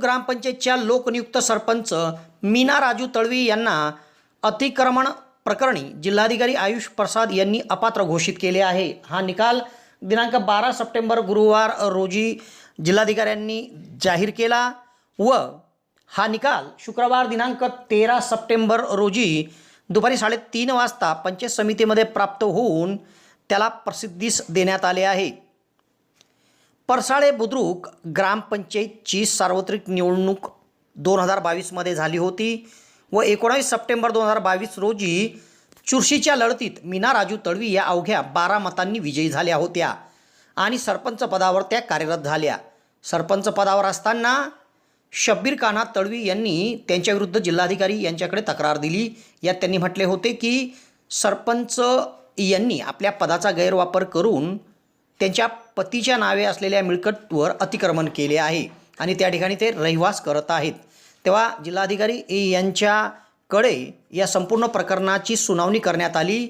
ग्रामपंचायतच्या लोकनियुक्त सरपंच मीना राजू तळवी यांना अतिक्रमण प्रकरणी जिल्हाधिकारी आयुष प्रसाद यांनी अपात्र घोषित केले आहे. हा निकाल दिनांक बारा सप्टेंबर गुरुवार रोजी जिल्हाधिकाऱ्यांनी जाहीर केला व हा निकाल शुक्रवार दिनांक तेरा सप्टेंबर रोजी दुपारी साडेतीन वाजता पंचायत समितीमध्ये प्राप्त होऊन त्याला प्रसिद्धीस देण्यात आले आहे. परसाळे बुद्रुक ग्रामपंचायतची सार्वत्रिक निवडणूक दोन हजार बावीसमध्ये झाली होती व एकोणावीस सप्टेंबर दोन हजार बावीस रोजी चुरशीच्या लढतीत मीना राजू तळवी या अवघ्या बारा मतांनी विजयी झाल्या होत्या आणि सरपंच पदावर त्या कार्यरत झाल्या. सरपंच पदावर असताना शब्बीर कान्हा तळवी यांनी त्यांच्याविरुद्ध जिल्हाधिकारी यांच्याकडे तक्रार दिली. यात त्यांनी म्हटले होते की सरपंच यांनी आपल्या पदाचा गैरवापर करून त्यांच्या पतीच्या नावे असलेल्या मिळकतवर अतिक्रमण केले आहे आणि त्या ठिकाणी ते रहिवास करत आहेत. तेव्हा जिल्हाधिकारी यांच्याकडे या संपूर्ण प्रकरणाची सुनावणी करण्यात आली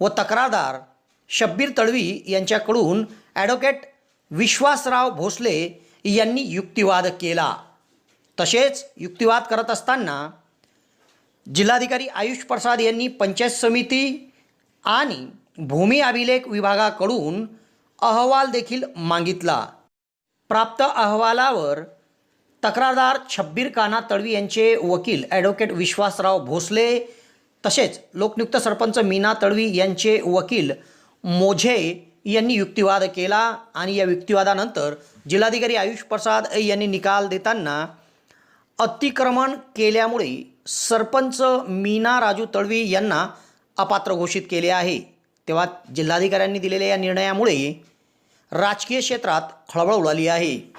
व तक्रारदार शब्बीर तळवी यांच्याकडून ॲडव्होकेट विश्वासराव भोसले यांनी युक्तिवाद केला. तसेच युक्तिवाद करत असताना जिल्हाधिकारी आयुष प्रसाद यांनी पंचायत समिती आणि भूमी अभिलेख विभागाकडून अहवाल देखील मागितला. प्राप्त अहवालावर तक्रारदार छब्बीर कान्हा तळवी यांचे वकील ॲडव्होकेट विश्वासराव भोसले तसेच लोकनियुक्त सरपंच मीना तळवी यांचे वकील मोझे यांनी युक्तिवाद केला आणि या युक्तिवादानंतर जिल्हाधिकारी आयुष प्रसाद यांनी निकाल देताना अतिक्रमण केल्यामुळे सरपंच मीना राजू तळवी यांना अपात्र घोषित केले आहे. तेव्हा जिल्हाधिकाऱ्यांनी दिलेल्या या निर्णयामुळे राजकीय क्षेत्रात खळबळ उडाली आहे.